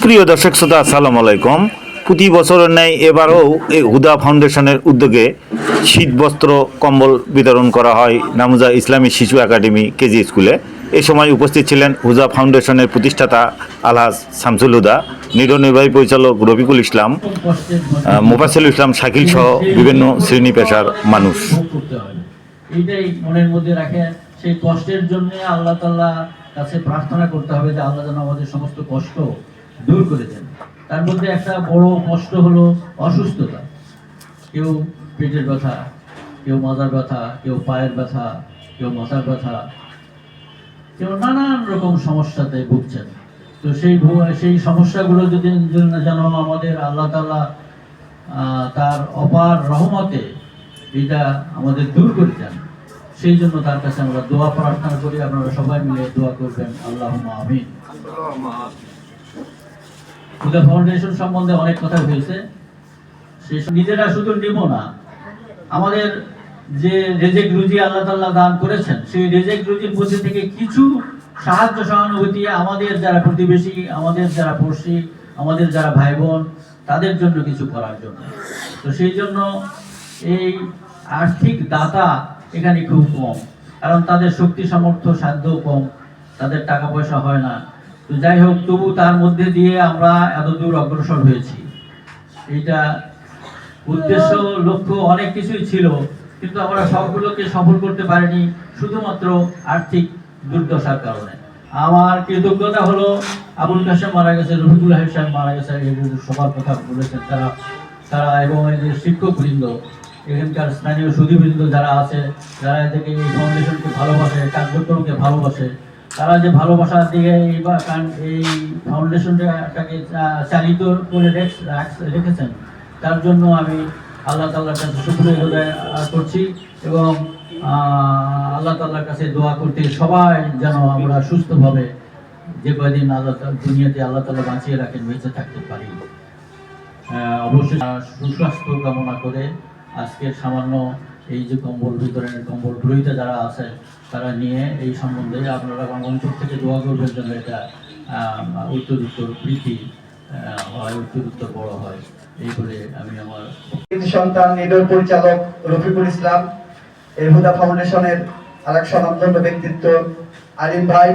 সুপ্রিয় দর্শক শ্রোতা, আসসালামু আলাইকুম। প্রতি বছরের ন্যায় এবারও এই হুদা ফাউন্ডেশনের উদ্যোগে শীতবস্ত্র কম্বল বিতরণ করা হয় নামুজা ইসলামী শিশু একাডেমি কেজি স্কুলে। এ সময় উপস্থিত ছিলেন হুদা ফাউন্ডেশনের প্রতিষ্ঠাতা আলহাজ শামসুল হুদা নির্বাহী পরিচালক রফিকুল ইসলাম মোফাসেল ইসলাম শাকিল সহ বিভিন্ন শ্রেণি পেশার মানুষ। সেই কষ্টের জন্য আল্লাহ তাল্লাহ কাছে প্রার্থনা করতে হবে যে আল্লাহ যেন আমাদের সমস্ত কষ্ট দূর করেছেন। তার মধ্যে একটা বড় কষ্ট হলো অসুস্থতা। কেউ পেটের ব্যথা, কেউ মাথার ব্যথা, কেউ পায়ের ব্যথা, কেউ মাথার ব্যথা। কেউ নানান রকম সমস্যাতে ভুগছেন। তো সেই সেই সমস্যাগুলো যদি যেন আমাদের আল্লাহ তালা তার অপার রহমতে এটা আমাদের দূর করে দেন, সেই জন্য তার কাছে আমরা দোয়া প্রার্থনা করি। আপনারা সবাই মিলে দোয়া করবেন। আল্লাহ আমিন। খুদা ফাউন্ডেশন সম্বন্ধে অনেক কথা হয়েছে। সব নিজেরা শুধু নিব না। আমাদের যে রেজেক রুজি আল্লাহ তাল্লাহ দান করেছেন, সেই রেজেক রুজির মধ্যে থেকে কিছু সাহায্য সহানুভূতি আমাদের যারা প্রতিবেশী, আমাদের যারা পড়শি, আমাদের যারা ভাই বোন তাদের জন্য কিছু করার জন্য। তো সেই জন্য এই আর্থিক দাতা এখানে খুব কম, কারণ তাদের শক্তি সামর্থ্য সাধ্য কম, তাদের টাকা পয়সা হয় না। তো যাই হোক, তবু তার মধ্যে দিয়ে আমরা এত দূর অগ্রসর হয়েছি। এইটা উদ্দেশ্য, লক্ষ্য অনেক কিছুই ছিল, কিন্তু আমরা সবগুলোকে সফল করতে পারিনি শুধুমাত্র আর্থিক দুর্দশার কারণে। আমার কৃতজ্ঞতা হলো আবুল কাসেম মারা গেছে, রফিকুল সাহেব মারা গেছে এগুলো সবার কথা বলেছেন তারা তারা এবং এই যে শিক্ষক বৃন্দ এখানকার স্থানীয় সুধীবৃন্দ যারা আছে, যারা এদেরকে এই ফাউন্ডেশনকে ভালোবাসে, কার্যক্রমকে ভালোবাসে তারা যে ভালোবাসা দিয়ে এই এই ফাউন্ডেশনটাকে চালিত করে রেখ- রেখেছেন, তার জন্য আমি আল্লাহ তাল্লাহর কাছে আদায় করছি এবং আল্লাহ তাল্লাহর কাছে দোয়া করতে সবাই যেন আমরা সুস্থভাবে যে কয়দিন আল্লাহ দুনিয়াতে আল্লাহ তাল্লাহ বাঁচিয়ে রাখেন, বেঁচে থাকতে পারি। অবশ্যই সুস্বাস্থ্য কামনা করে আজকের সামান্য এই যে কম্বল বিতরণের কম্বল গ্রহীতা যারা আছে তারা নিয়ে এই সম্বন্ধে আপনারা অঞ্চল থেকে দোয়া করবেন যেন এটা উত্তরোত্তর বৃদ্ধি আহ, হয় উত্তরোত্তর বড় হয়। এই বলে আমি আমার সন্তান নিডর পরিচালক রফিকুল ইসলাম এই হুদা ফাউন্ডেশনের আরেক স্বনামধন্য ব্যক্তিত্ব আলিম ভাই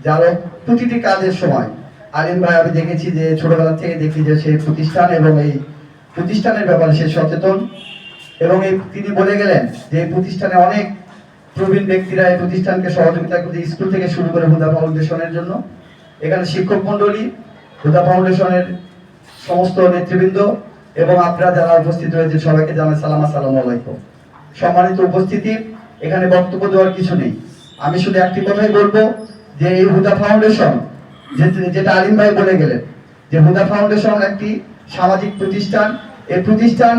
যার প্রতিটি কাজের সময়। আলিম ভাই আমি দেখেছি যে ছোটবেলা থেকে দেখি যে সেই প্রতিষ্ঠান এবং এই প্রতিষ্ঠানের ব্যাপারে সে সচেতন। এবং এই তিনি বলে গেলেন যে এই প্রতিষ্ঠানে অনেক প্রবীণ ব্যক্তিরা এই প্রতিষ্ঠানকে সহযোগিতা করতে স্কুল থেকে শুরু করে হুদা ফাউন্ডেশনের জন্য। এখানে শিক্ষক মন্ডলী হুদা ফাউন্ডেশনের সমস্ত নেতৃবৃন্দ এবং আপনারা যারা উপস্থিত রয়েছে সবাইকে জানাই সালাম, আসসালামু আলাইকুম। সম্মানিত উপস্থিতি, এখানে বক্তব্য দেওয়ার কিছু নেই। আমি শুধু একটি কথাই বলব যে এই হুদা ফাউন্ডেশন যেটা আলিম ভাই বলে গেলেন, যে হুদা ফাউন্ডেশন একটি সামাজিক প্রতিষ্ঠান। এই প্রতিষ্ঠান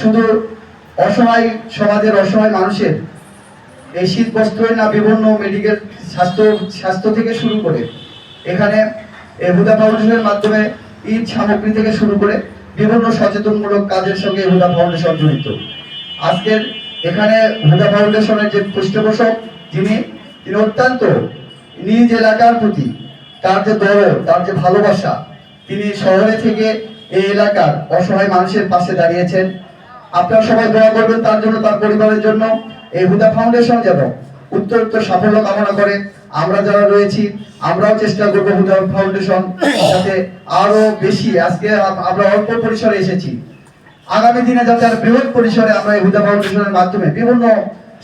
শুধু অসহায় সমাজের অসহায় মানুষের এই শীত বস্ত্রই না বিভিন্ন মেডিকেল স্বাস্থ্য স্বাস্থ্য থেকে শুরু করে। এখানে হুদা ফাউন্ডেশনের মাধ্যমে ঈদ সামগ্রী থেকে শুরু করে বিভিন্ন সচেতনমূলক কাজের সঙ্গে হুদা ফাউন্ডেশন জড়িত। আজকের এখানে হুদা ফাউন্ডেশনের যে পৃষ্ঠপোষক যিনি, তিনি অত্যন্ত নিজ এলাকার প্রতি তার যে দরদ, তার যে ভালোবাসা, তিনি শহরে থেকে এই এলাকার অসহায় মানুষের পাশে দাঁড়িয়েছেন। আপনারা সবাই দোয়া করবেন, তার জন্য, তার পরিবারের জন্য এই হুদা ফাউন্ডেশন যেন উত্তরোত্তর সাফল্য কামনা করে। আমরা যারা রয়েছি, আমরাও চেষ্টা করব হুদা ফাউন্ডেশন যাতে আরও বেশি, আজকে আমরা অল্প পরিসরে এসেছি। আগামী দিনে যাতে আর বৃহৎ পরিসরে আমরা এই হুদা ফাউন্ডেশনের মাধ্যমে বিভিন্ন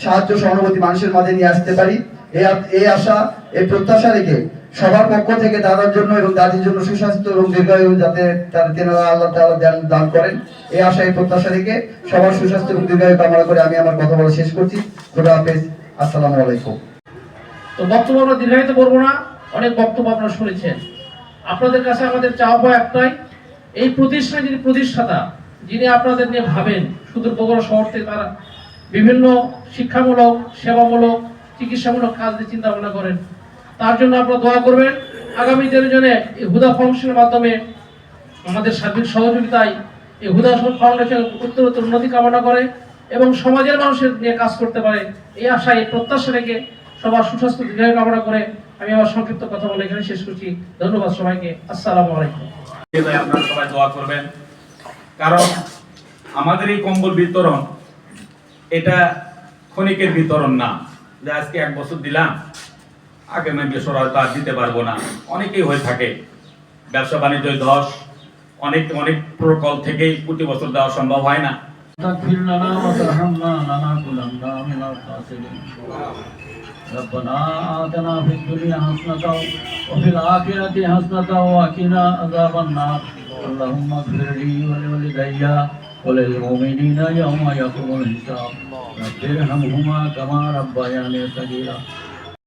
সাহায্য, সহানুভূতি মানুষের মাঝে নিয়ে আসতে পারি এই আশা, এই প্রত্যাশা রেখে সবার পক্ষ থেকে দাদার জন্য এবং দাদির জন্য সুস্বাস্থ্য এবং দীর্ঘায়ু যাতে তেনারা আল্লাহ তাআলা দান করেন। এই আশা এই প্রত্যাশা রেখে সবার সুস্বাস্থ্য এবং দীর্ঘায়ু কামনা করে আমি আমার কথা বলা শেষ করছি। খোদা হাফেজ। আসসালামু আলাইকুম। তো বক্তব্য আমরা দীর্ঘায়িত করব না। অনেক বক্তব্য আপনারা শুনেছেন। আপনাদের কাছে আমাদের চাওয়া পাওয়া একটাই, এই প্রতিষ্ঠানে যিনি প্রতিষ্ঠাতা, যিনি আপনাদের নিয়ে ভাবেন সুদূর বগুড়া শহর থেকে তারা বিভিন্ন শিক্ষামূলক, সেবামূলক, চিকিৎসামূলক কাজ নিয়ে চিন্তা ভাবনা করেন তার জন্য আপনারা দোয়া করবেন। আগামী দিনের জন্য এই হুদা ফাউন্ডেশনের মাধ্যমে আমাদের সার্বিক সহযোগিতায় এই হুদা ফাউন্ডেশন উত্তরোত্তর উন্নতি কামনা করে এবং সমাজের মানুষের নিয়ে কাজ করতে পারে এই আশায় প্রত্যাশা রেখে সবার সুস্বাস্থ্য, দীর্ঘায়ু কামনা করে আমি আমার সংক্ষিপ্ত কথা বলে এখানে শেষ করছি। ধন্যবাদ সবাইকে। আসসালামু আলাইকুম। আপনারা সবাই দোয়া করবেন। কারণ আমাদের এই কম্বল বিতরণ এটা ক্ষণিকের বিতরণ না। যে আজকে এক বছর দিলাম আগামী বছর হয়তো আর দিতে পারবো না অনেকেই হয়ে থাকে ব্যবসা বাণিজ্য ধস অনেক অনেক প্রকল থেকেই প্রতি বছর দেওয়া সম্ভব হয় না تغفر لنا وترحمنا لنكونن من الخاسرين ربنا آتنا في الدنيا حسنة وفي الآخرة حسنة وقنا عذاب النار اللهم اغفر لي ولوالدي وللمؤمنين يوم يقوم الحساب رب ارحمهما كما ربياني صغيرا